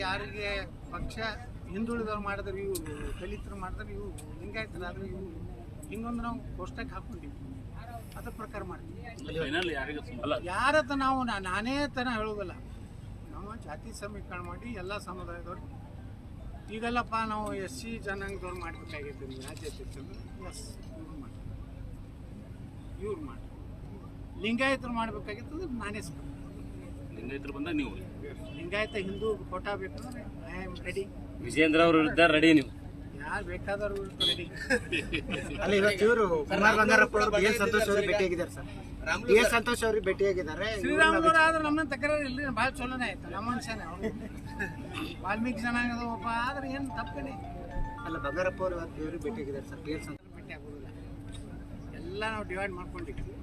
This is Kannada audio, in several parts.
ಯಾರಿಗೆ ಪಕ್ಷ ಹಿಂದುಳಿದವ್ರು ಮಾಡಿದ್ರೆ ಇವು ದಲಿತರು ಮಾಡಿದ್ರೆ ಇವು ಲಿಂಗಾಯತರಾದ್ರೆ ಇವು ಹಿಂಗೊಂದು ನಾವು ಕೋಷ್ಟಕ್ಕೆ ಹಾಕೊಂಡಿವಿ ಅದ್ರ ಪ್ರಕಾರ ಮಾಡ್ತೀವಿ ಫೈನಲ್ ಯಾರಿಗೂ ಅಲ್ಲ. ಯಾರತ್ತ ನಾವು ನಾ- ನಾನೇ ತನ ಹೇಳೋದಿಲ್ಲ ನಾವು ಜಾತಿ ಸಮೀಕರಣ ಮಾಡಿ ಎಲ್ಲ ಸಮುದಾಯದವ್ರು. ಈಗಲ್ಲಪ್ಪ ನಾವು ಎಸ್ ಸಿ ಜನಾಂಗದವ್ರು ಮಾಡ್ಬೇಕಾಗಿತ್ತು ರಾಜ್ಯಾಧ್ಯಕ್ಷರು ಎಸ್ ಇವ್ರು ಮಾಡಿ ಇವ್ರು ಮಾಡಿ ಲಿಂಗಾಯತರು ಮಾಡಬೇಕಾಗಿತ್ತು ನಾನೇ ಸ್ಪರ್ಧೆ. ಲಿಂಗಾಯತರು ಬಂದ ನೀವು? ಲಿಂಗಾಯತ ಹಿಂದೂ ಕೋಟಾ ಬೇಕು. ಐ ಆಮ್ ರೆಡಿ ವಿಜೇಂದ್ರ ಅವ್ರ ವಿರುದ್ಧ ರೆಡಿ ನೀವು. ಯಾರು ಬೇಕಾದವರು ರೆಡಿ ಅಲ್ಲ ಇವತ್ತು ಇವರು ಕುಮಾರ್ ಬಂಗಾರಪ್ಪ ಅವರು ಬಿ ಎಸ್ ಸಂತೋಷ್ ಅವ್ರಿಗೆ ಭೇಟಿಯಾಗಿದ್ದಾರೆ ಸರ್. ಬಿ ಎಸ್ ಸಂತೋಷ್ ಅವ್ರಿಗೆ ಭೇಟಿಯಾಗಿದ್ದಾರೆ. ಶ್ರೀರಾಮನವ್ರು ಆದ್ರೆ ನಮ್ಮನ್ನ ತಕರಾರು ಇಲ್ಲ ಭಾಳ ಚಲೋನೇ ಆಯ್ತು. ನಮ್ಮ ಮನುಷ್ಯನೇ ಅವ್ನು ವಾಲ್ಮೀಕಿ ಜನಾಂಗದ ಒಬ್ಬ ಆದ್ರೆ ಏನು ತಪ್ಪೇನೆ. ಅಲ್ಲ ಬಂಗಾರಪ್ಪ ಅವರು ಇವತ್ತು ಇವ್ರಿಗೆ ಭೇಟಿಯಾಗಿದ್ದಾರೆ ಸರ್ ಬಿ ಎಸ್ ಸಂತೋಷ್. ಭೇಟಿ ಆಗೋದಿಲ್ಲ. ಎಲ್ಲ ನಾವು ಡಿವೈಡ್ ಮಾಡ್ಕೊಂಡಿದ್ವಿ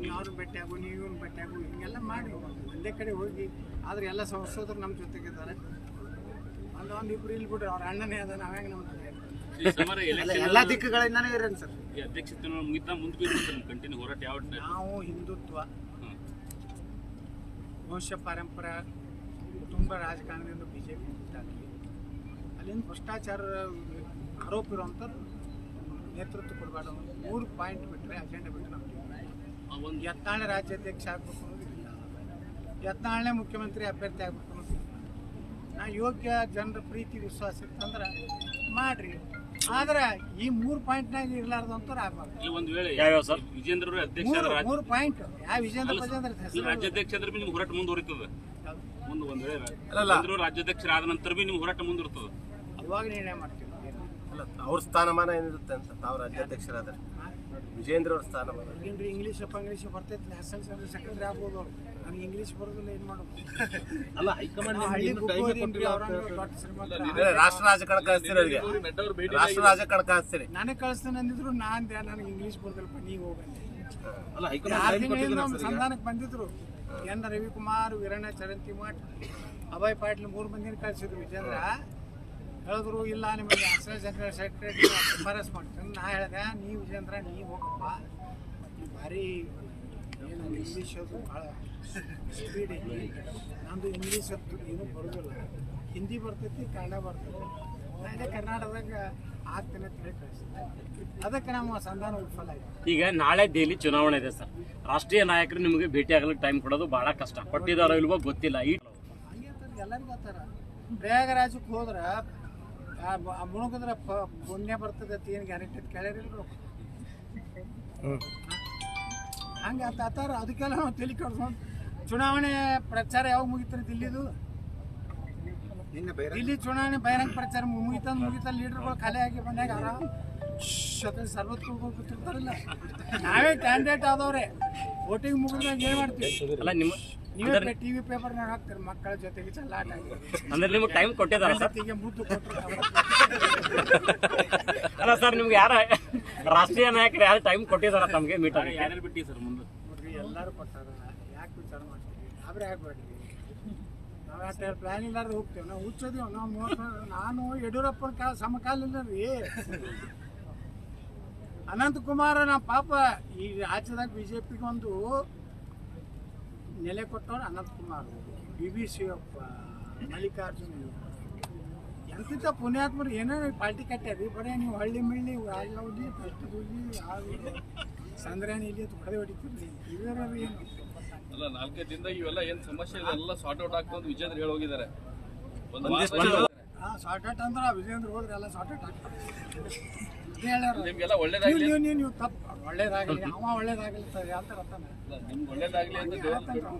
ನೀವು ಅವ್ರನ್ನ ಭೇಟಿ ಆಗು ನೀವು ಇವ್ನ ಭೇಟಿ ಆಗು ಹಿಂಗೆಲ್ಲ ಮಾಡಿ ಒಂದೇ ಕಡೆ ಹೋಗಿ ಆದ್ರೆ ಎಲ್ಲ ಸಹಸೋದ್ರು ನಮ್ಮ ಜೊತೆಗಿದ್ದಾರೆ. ಅಲ್ಲಿ ಒಂದು ಇಬ್ಬರು ಇಲ್ಲಿ ಬಿಡ್ರಿ ಅವ್ರ ಅಣ್ಣನೇ ಅದ ನಾವ್ಯಾಂಗ ನಮ್ಮ ಎಲ್ಲ ದಿಕ್ಕುಗಳಿಂದಾನೇ ಇರೇನು ಸರ್. ಈ ಅಧ್ಯಕ್ಷತೆ ಮುಗಿತಾ ಮುಂದೆ ಕಂಟಿನ್ಯೂ ಹೋರಾಟ ಯಾವ ನಾವು ಹಿಂದುತ್ವ. ವಂಶ ಪರಂಪರೆ ತುಂಬ ರಾಜಕಾರಣದಿಂದ ಬಿ ಜೆ ಪಿ ಅಲ್ಲಿಂದ ಭ್ರಷ್ಟಾಚಾರ ಆರೋಪ ಇರುವಂಥವ್ರು ನೇತೃತ್ವ ಕೊಡಬಾರ್ದು. ಮೂರು ಪಾಯಿಂಟ್ ಬಿಟ್ಟರೆ ಅಜೆಂಡಾ ಬಿಟ್ಟರೆ ನಮ್ಗೆ ಒಂದು ಯತ್ನಾಳೆ ರಾಜ್ಯಾಧ್ಯಕ್ಷ ಆಗ್ಬೇಕು ಅನ್ನೋದಿಲ್ಲ. ಯತ್ನಾಳೆ ಮುಖ್ಯಮಂತ್ರಿ ಅಭ್ಯರ್ಥಿ ಆಗ್ಬೇಕು ಅನ್ನೋದಿಲ್ಲ. ನಾ ಯೋಗ್ಯ ಜನರ ಪ್ರೀತಿ ವಿಶ್ವಾಸ ಇತ್ತಂದ್ರೆ ಮಾಡ್ರಿ. ಆದ್ರೆ ಈ ಮೂರು ಪಾಯಿಂಟ್ನಾಗ ಇರ್ಲಾರ್ದಂಥವ್ರು ಆಗ್ಬಾರ್ದು. ಈ ಒಂದು ವೇಳೆ ಯಾವ್ಯಾವ ಸರ್? ವಿಜೇಂದ್ರ ಅವರು ಅಧ್ಯಕ್ಷ ಮೂರು ರಾಜ್ಯ ಮೂರು ಪಾಯಿಂಟ್ ಯಾವ ವಿಜೇಂದ್ರ ಪ್ರಜೇಂದ್ರ ಹೆಸರು? ರಾಜ್ಯಾಧ್ಯಕ್ಷ ಅಂದ್ರೆ ನಿಮ್ಗೆ ಹೋರಾಟ ಮುಂದುವರಿತದ? ಮುಂದೆ ಒಂದು ವೇಳೆ. ವಿಜೇಂದ್ರ ಅವರು ರಾಜ್ಯಾಧ್ಯಕ್ಷರಾದ ನಂತರ ಬಿ ನಿಮ್ಗೆ ಹೋರಾಟ ಮುಂದುವರಿತದ ಅವಾಗ ನಿರ್ಣಯ ಮಾಡ್ತೀವಿ. ಅಲ್ಲ ಅವ್ರ ಸ್ಥಾನಮಾನ ಏನಿರುತ್ತೆ ಅಂತ ತಾವು ರಾಜ್ಯಾಧ್ಯಕ್ಷರಾದ್ರೆ ವಿಜೇಂದ್ರ ಅವ್ರ ಸ್ಥಾನಮಾನ. ಏನ್ರಿ ಇಂಗ್ಲೀಷ್ ಇಂಗ್ಲೀಷ್ ಬರ್ತೈತಿ ಎಸ್ ಎಲ್ ಸಿ ಸೆಕೆಂಡ್ರಿ ಆಗ್ಬೋದು ನನಗೆ ಇಂಗ್ಲೀಷ್ ಬರೋದಿಲ್ಲ ಏನು ಮಾಡೋದು? ಅಲ್ಲ ಹೈಕಮಾಂಡ್ ಹಳ್ಳಿ ದೊಡ್ಡ ರಾಷ್ಟ್ರ ರಾಜಕಾರಣ ಕಳಿಸ್ತೀರಿ ಅವ್ರಿಗೆ. ರಾಷ್ಟ್ರ ರಾಜಕಾರಣ ಕಳಿಸ್ತೀರಿ. ನನಗೆ ಕಳಿಸ್ತಾನೆ ಅಂದಿದ್ರು ನಾನ್ ನನಗೆ ಇಂಗ್ಲೀಷ್ ಬರೋದಿಲ್ಲಪ್ಪ ನೀವು ಹೋಗಂತೆ ಅಲ್ಲ ನಮ್ಮ ಸಂಧಾನಕ್ಕೆ ಬಂದಿದ್ರು. ಎನ್ ರವಿಕುಮಾರ್ ವೀರಣ್ಣ ಚರಂತಿ ಮಠ ಅಭಯ್ ಪಾಟೀಲ್ ಮೂರು ಮಂದಿನ ಕಳಿಸಿದ್ರು ವಿಜೇಂದ್ರ. ಹೇಳಿದ್ರು ಇಲ್ಲ ನಿಮಗೆ ಅಸಿಸ್ಟೆಂಟ್ ಜನರಲ್ ಸೆಕ್ರೆಟರಿ ಶಿಫಾರಸ್ ಮಾಡ್ತೀನಿ ನಾ ಹೇಳಿದೆ ನೀವು ವಿಜೇಂದ್ರ ನೀ ಹೋಗಪ್ಪ. ಭಾರಿ ಏನು ಇಂಗ್ಲೀಷ್ ಅದು ಭಾಳ ಸ್ಪೀಡ್ ಐತಿ. ನಂದು ಇಂಗ್ಲೀಷ್ ಅದು ಏನೂ ಬರೋದಿಲ್ಲ. ಹಿಂದಿ ಬರ್ತೈತಿ ಕನ್ನಡ ಬರ್ತೈತಿ. ನಾ ಇದೇ ಕರ್ನಾಟಕದಾಗ ಆಗ್ತೇನೆ ಅಂತ ಹೇಳಿ ಅದಕ್ಕೆ ನಮ್ಮ ಸಂಧಾನ ವಿಫಲ ಆಯ್ತು ಈಗ ನಾಳೆ ದೆಹಲಿ ಚುನಾವಣೆ ಇದೆ ಸರ್. ರಾಷ್ಟ್ರೀಯ ನಾಯಕರು ನಿಮಗೆ ಭೇಟಿ ಆಗ್ಲಿಕ್ಕೆ ಟೈಮ್ ಕೊಡೋದು ಬಹಳ ಕಷ್ಟ. ಕೊಟ್ಟಿದ್ದಾರೋ ಇಲ್ವೋ ಗೊತ್ತಿಲ್ಲ. ಈ ಹಂಗೆ ಎಲ್ಲರಿಗೂ ಗೊತ್ತಾರ. ಪ್ರಯಾಗರಾಜಕ್ಕೆ ಹೋದ್ರೆ ಮುಳುಗಿದ್ರೆ ಪ ಪುಣ್ಯ ಬರ್ತದೆ ಅಂತ ಏನು ಗ್ಯಾರಂಟಿ ಕೇಳಿರಿಲ್ರು ಹಂಗೆ ಅಂತ ಆತಾರ ಅದಕ್ಕೆಲ್ಲ ನಾವು ತಲೆ ಕೆಡ್ಸ್ಕೊಂಡು ಚುನಾವಣೆ ಪ್ರಚಾರ ಯಾವಾಗ ಮುಗಿತಾರೆ ದಿಲ್ಲಿದು ದಿಲ್ಲಿ ಚುನಾವಣೆ ಬಹಿರಂಗ ಪ್ರಚಾರ ಮುಗಿತ ಮುಗಿತ ಲೀಡರ್ಗಳು ಖಾಲಿ ಆಗಿ ಬಂದಾಗ ಆರಾಮ್. ಸರ್ವತ್ ಕೂತಿರ್ತಾರಲ್ಲ. ನಾವೇ ಕ್ಯಾಂಡಿಡೇಟ್ ಆದವ್ರೆ. ವೋಟಿಂಗ್ ಮುಗಿದ್ರೆ ಏನು ಮಾಡ್ತೀವಿ? ಅಲ್ಲ ನಿಮ್ಮ ನೀವೇ ಟಿವಿ ಪೇಪರ್ನಾಗ ಹಾಕ್ತಾರೆ ಮಕ್ಕಳ ಜೊತೆಗೆ ಚಲ್ಲಾಟ ಅಂದ್ರೆ ನಿಮ್ಗೆ ಟೈಮ್ ಕೊಟ್ಟಿದಾರ ಸರ್? ಮುದ್ದು ಕೊಟ್ಟರು ಅಲ್ಲ ಸರ್ ನಿಮ್ಗೆ ಯಾರ ರಾಷ್ಟ್ರೀಯ ನಾಯಕರು ಯಾರು ಟೈಮ್ ಕೊಟ್ಟಿದಾರ ತಮಗೆ ಮೀಟರ್ ಆಗಿ ಯಾರ್ಯಾರು ಬಿಟ್ಟಿ ಸರ್ ಮುಂದೆ? ಎಲ್ಲರೂ ಕೊಟ್ಟಾರ. ಯಾಕೆ ವಿಚಾರ ಮಾಡ್ತೀವಿ ಅವ್ರೆ ಆಗ್ಬೇಡ್ರಿ ನಾವು ಯಾಕೆ ಪ್ಲಾನ್ ಇಲ್ಲಾರ್ದು ಹೋಗ್ತೇವೆ. ನಾವು ಹುಚ್ಚೋದೀವಿ ನಾವು ಮೂವತ್ತು ನಾನು ಯಡಿಯೂರಪ್ಪನ ಕಾಲ ಸಮಕಾಲಿಲ್ಲ ರೀ ಅನಂತಕುಮಾರ ನಮ್ಮ ಪಾಪ ಈ ರಾಜ್ಯದಾಗ ಬಿ ಜೆ ಪಿಗೆ ಒಂದು ನೆಲೆ ಕೊಟ್ಟವ್ರು ಅನಂತಕುಮಾರ್ ಬಿ ಬಿ ಶಿವಪ್ಪ ಮಲ್ಲಿಕಾರ್ಜುನ್ ಎಂತಿಂತ ಪುಣ್ಯಾತ್ಮರು ಏನೇ ಪಾರ್ಟಿ ಕಟ್ಟ್ಯಾರಿ. ಬರೀ ನೀವು ಹಳ್ಳಿ ಮಿಳ್ಳಿ ರಾಜಿ ಫಸ್ಟ್ ಹೋಗಿ ಹಾಗೆ ಸಂದ್ರಾಣಿ ಇಲ್ಲಿ ಹೊಡೆ ಹೊಡಿತೀರಿ ಇವರ ಏನು ಅಲ್ಲ ನಾಲ್ಕೈದು ದಿನದಾಗ ಇವೆಲ್ಲ ಏನು ಸಮಸ್ಯೆ ಇದೆ ಎಲ್ಲ ಸಾರ್ಟ್ ಔಟ್ ಆಗ್ತದೆ ಅಂತ ವಿಜೇಂದ್ರ ಹೇಳಿ ಹೋಗಿದ್ದಾರೆ. ಒಂದು ಹಾಂ ಶಾರ್ಟ್ ಔಟ್ ಅಂದ್ರೆ ಆ ವಿಜೇಂದ್ರ ಹೋದ್ರೆ ಎಲ್ಲ ಶಾರ್ಟ್ ಔಟ್ ಹೇಳ್ಯಾರ ನಿಮ್ಗೆಲ್ಲ ಒಳ್ಳೇದಾಗ್ಲಿ ನೀವು ನೀವು ನೀವು ತಪ್ಪು. ಒಳ್ಳೇದಾಗಲಿ ಅವ ನಿಮ್ಗೆ ಒಳ್ಳೇದಾಗ್ಲಿ ಅಂತ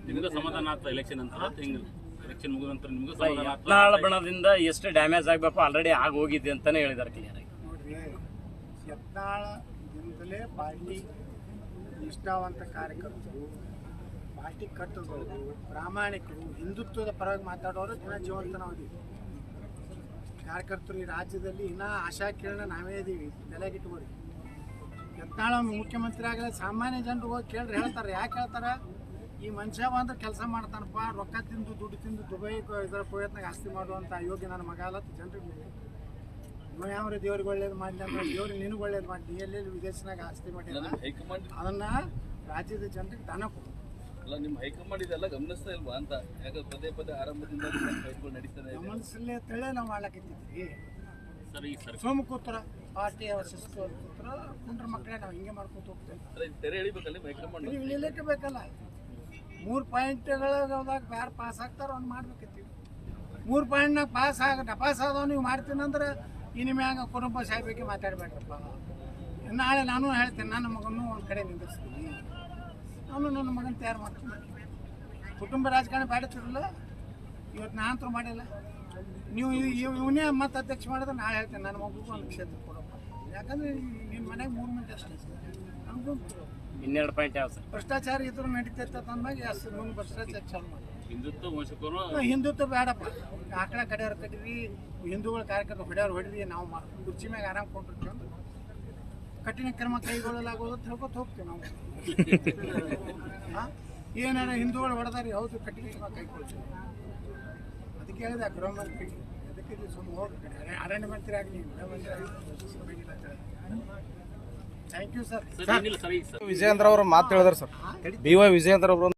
ನಿಮ್ಗೆ ಸಮಾಧಾನ ಆತ ಎಲೆಕ್ಷನ್ ಅಂತ ಹಿಂಗೆ ಎಲೆಕ್ಷನ್ ಮುಗಿದ ನಂತರ ನಿಮ್ಗೆ ಸಮಾಧಾನ ಬಣದಿಂದ ಎಷ್ಟು ಡ್ಯಾಮೇಜ್ ಆಗ್ಬೇಕು ಆಲ್ರೆಡಿ ಆಗೋಗಿದೆ ಹೋಗಿದೆ ಅಂತಾನೆ ಹೇಳಿದಾರೆ ಕ್ಲಿಯರ್ ಆಗಿ. ನೋಡ್ರಿ ಯತ್ನಾಳದಿಂದಲೇ ಪಾರ್ಟಿ ನಿಷ್ಠಾವಂತ ಕಾರ್ಯಕರ್ತರು ಪಾರ್ಟಿ ಕಟ್ಟದವರು ಪ್ರಾಮಾಣಿಕರು ಹಿಂದುತ್ವದ ಪರವಾಗಿ ಮಾತಾಡೋರು ಜನ ಜೀವಂತನವಾಗಿದೆ ನಾವು ಕಾರ್ಯಕರ್ತರು ಈ ರಾಜ್ಯದಲ್ಲಿ ಇನ್ನೂ ಆಶಾ ಕಿರಣ ನಾವೇ ಇದೀವಿ. ತಲೆಗಿಟ್ಕೊಡಿ. ಯತ್ನಾಳ ಮುಖ್ಯಮಂತ್ರಿ ಆಗಲಿ ಸಾಮಾನ್ಯ ಜನರು ಹೋಗಿ ಕೇಳ್ರಿ ಹೇಳ್ತಾರೆ. ಯಾಕೆ ಹೇಳ್ತಾರೆ? ಈ ಮನುಷ್ಯ ಬಂದ್ರೆ ಕೆಲಸ ಮಾಡ್ತಾನಪ್ಪ ರೊಕ್ಕ ತಿಂದು ದುಡ್ಡು ತಿಂದು ದುಬೈ ಇದರ ಪ್ರಯತ್ನ ಆಸ್ತಿ ಮಾಡುವಂಥ ಯೋಗ್ಯ ನನ್ನ ಮಗ ಅಲ್ಲ ಜನರಿಗೆ ನೀವು ಯಾವ ದೇವ್ರಿಗೆ ಒಳ್ಳೇದು ಮಾಡಲಿ ಅಂದ್ರೆ ದೇವ್ರಿಗೆ ನಿನಗೆ ಒಳ್ಳೇದು ಮಾಡಿ ಎಲ್ಲೆಲ್ಲಿ ವಿದೇಶನಾಗ ಆಸ್ತಿ ಮಾಡಿಲ್ಲ. ಅದನ್ನು ರಾಜ್ಯದ ಜನರಿಗೆ ದಾನ ಕೊಡು. ಅಲ್ಲ ನಿಮ್ಮ ಹೈಕಮಾಂಡ್ ಇದೆಲ್ಲ ಗಮನಿಸ್ತಾ ಇಲ್ವಾ ಅಂತ? ಯಾಕಂದ್ರೆ ಪದೇ ಪದೇ ಆರಂಭದಿಂದ ಫೈಟ್ಗಳು ನಡೀತಾನೆ ಗಮನಿಸಲೇ ತಳೆ ನಾವು ಮಾಡ್ಲಕತ್ತಿದ್ವಿ ಸರ್ ಈ ಸರ್ ಸುಮ್ ಕೂತ್ರ ಪಾರ್ಟಿ ಶಿಸ್ತು ಕೂತ್ರ ಕುಂಡ್ರ ಮಕ್ಕಳೇ ನಾವು ಹಿಂಗೆ ಮಾಡ್ಕೊತ ಹೋಗ್ತೇವೆ. ತೆರೆ ಎಳಿಬೇಕಲ್ಲ ಹೈಕಮಾಂಡ್ ಇಳಿಲಿಕ್ಕೆ ಬೇಕಲ್ಲ. ಮೂರು ಪಾಯಿಂಟ್ಗಳದಾಗ ಯಾರು ಪಾಸ್ ಆಗ್ತಾರೋ ಅವ್ನು ಮಾಡ್ಬೇಕತ್ತೀವಿ ಮೂರು ಪಾಯಿಂಟ್ನಾಗ ಪಾಸ್ ಆಗ ಪಾಸ್ ಆದವ್ ನೀವು ಮಾಡ್ತೀನಂದ್ರೆ ಇನಿಮ್ಯಾಗ ಕುಟುಂಬ ಸಾಹೇಬಿಗೆ ಮಾತಾಡಬೇಕಪ್ಪ ನಾಳೆ ನಾನು ಹೇಳ್ತೇನೆ ನನ್ನ ಮಗನೂ ಒಂದು ಕಡೆ ನಿಂದಿರ್ಸ್ತೀನಿ. ನಾನು ನನ್ನ ಮಗನ ತಯಾರು ಮಾಡ್ತೀನಿ. ಕುಟುಂಬ ರಾಜಕಾರಣ ಬೇಡತಿರಲ್ಲ ಇವತ್ತು ನಾ ಅಂತೂ ಮಾಡಿಲ್ಲ. ನೀವು ಇವ್- ಇವ್- ಇವನೇ ಮತ್ತೆ ಅಧ್ಯಕ್ಷ ಮಾಡಿದ್ರೆ ನಾ ಹೇಳ್ತೇನೆ ನನ್ನ ಮಗು ಒಂದು ಕ್ಷೇತ್ರ ಕೊಡಪ್ಪ. ಯಾಕಂದ್ರೆ ನಿಮ್ಮ ಮನೆಗೆ ಮೂರು ಮಂದಿ ಅಷ್ಟೇ. ಇನ್ನೆರಡು ಪಾಯಿಂಟ್ ಯಾವ ಸರ್? ಭ್ರಷ್ಟಾಚಾರ ಇದ್ರು ನಡೀತೈತೆ ಅಂದಾಗ ಎಸ್ ಮುಂದೆ ಭ್ರಷ್ಟಾಚಾರ ಚಾಲು ಮಾಡಿ ಹಿಂದುತ್ವ ಹಿಂದುತ್ವ ಬೇಡಪ್ಪ. ಆಕಳ ಕಡೆಯವ್ರು ಕಟ್ಟಿರಿ ಹಿಂದೂಗಳ ಕಾರ್ಯಕರ್ತ ಹೊಡೆಯವ್ರು ಹೊಡಿರಿ ನಾವು ಮಾ ಕುರ್ಚಿ ಮ್ಯಾಗ ಆರಾಮ್ ಕೊಟ್ಟಿರ್ತೀವಿ ಅಂದ್ರೆ ಕಠಿಣ ಕ್ರಮ ಕೈಗೊಳ್ಳಲಾಗುವುದು ತಿಳ್ಕೊತ ಹೋಗ್ತೇವೆ ಹೋಗ್ತೀವಿ ನಾವು. ಆ? ಏನಾರ ಹಿಂದೂಗಳು ಹೊಡೆದಾರಿ ಹೌದು ಕಠಿಣ ಕ್ರಮ ಕೈಗೊಳ್ತೀವಿ ಅದಕ್ಕೆ ಹೇಳಿದೆ ಗೃಹ ಮಂತ್ರಿ ಅದಕ್ಕೆ ಇದು ಸುಮ್ಮನೆ ಹೋಗಿ ಅರಣ್ಯ- ಮಂತ್ರಿ ಆಗಲಿ ಗೃಹ ಮಂತ್ರಿ ಆಗಲಿ ಥ್ಯಾಂಕ್ ಯು ಸರ್ ಸರ್ ಏನಿಲ್ಲ ಸರ್ ಈಗ ಸರ್. ವಿಜಯೇಂದ್ರ ಅವರು ಮಾತು ಹೇಳಿದ್ರು ಸರ್. ಬಿ ವೈ ವಿಜಯೇಂದ್ರ ಅವರು